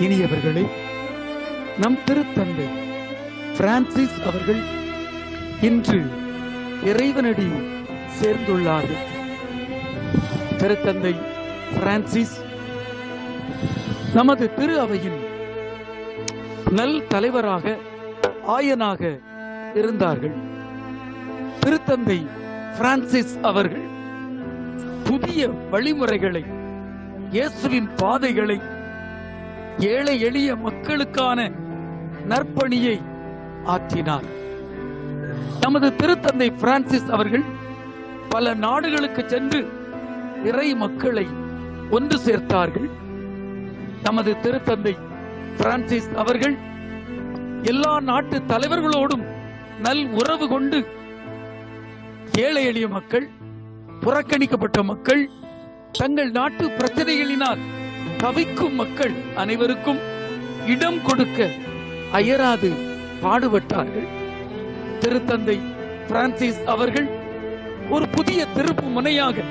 இனியவர்களே நம் திருத்தந்தை பிரான்சிஸ் அவர்கள் இன்று இறைவனடி சேர்ந்துள்ளார்கள் திருத்தந்தை பிரான்சிஸ் நமது திரு அவையின் நல் தலைவராக ஆயனாக இருந்தார்கள். திருத்தந்தை பிரான்சிஸ் அவர்கள் புதிய வழிமுறைகளை இயேசுவின் பாதைகளை ஏழை எளிய மக்களுக்கான நற்பணியை ஆற்றினார். நமது திருத்தந்தை பிரான்சிஸ் அவர்கள் பல நாடுகளுக்கு சென்று இறை மக்களை ஒன்று சேர்த்தார்கள். நமது திருத்தந்தை பிரான்சிஸ் அவர்கள் எல்லா நாட்டு தலைவர்களோடும் நல் உறவு கொண்டு ஏழை எளிய மக்கள் புறக்கணிக்கப்பட்ட மக்கள் தங்கள் நாட்டு பிரச்சனைகளினால் தவிக்கும் மக்கள் அனைவருக்கும் இடம் கொடுக்க அயராது பாடுபட்டார்கள். திருத்தந்தை பிரான்சிஸ் அவர்கள் ஒரு புதிய திருப்பு முனையாக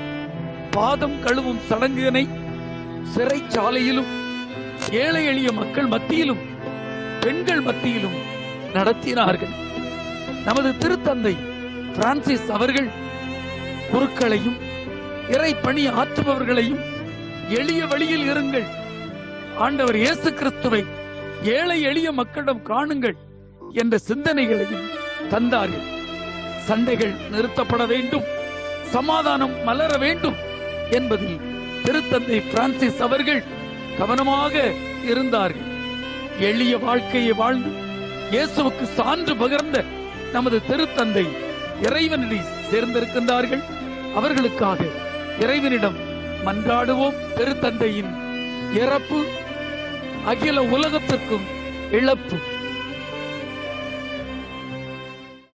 பாதம் கழுவும் சடங்குகளை சிறைச்சாலையிலும் ஏழை எளிய மக்கள் மத்தியிலும் பெண்கள் மத்தியிலும் நடத்தினார்கள். நமது திருத்தந்தை பிரான்சிஸ் அவர்கள் குருக்களையும் இறை பணி ஆற்றுபவர்களையும் எளிய வழியில் இருங்கள். ஆண்டவர் இயேசு கிறிஸ்துவை ஏழை எளிய மக்களிடம் காணுங்கள் என்ற சிந்தனைகளையும் தந்தார்கள். சண்டைகள் நிறுத்தப்பட வேண்டும். சமாதானம் மலர வேண்டும் என்பதில் திருத்தந்தை பிரான்சிஸ் அவர்கள் கவனமாக இருந்தார்கள். எளிய வாழ்க்கையை வாழ்ந்து இயேசுவுக்கு சான்று பகிர்ந்த நமது திருத்தந்தை இறைவனடி சேர்ந்திருக்கின்றார்கள். அவர்களுக்காக இறைவனிடம் மன்றாடுவோம் திருத்தந்தையின் இறப்பு அகில உலகத்திற்கும் இழப்பு.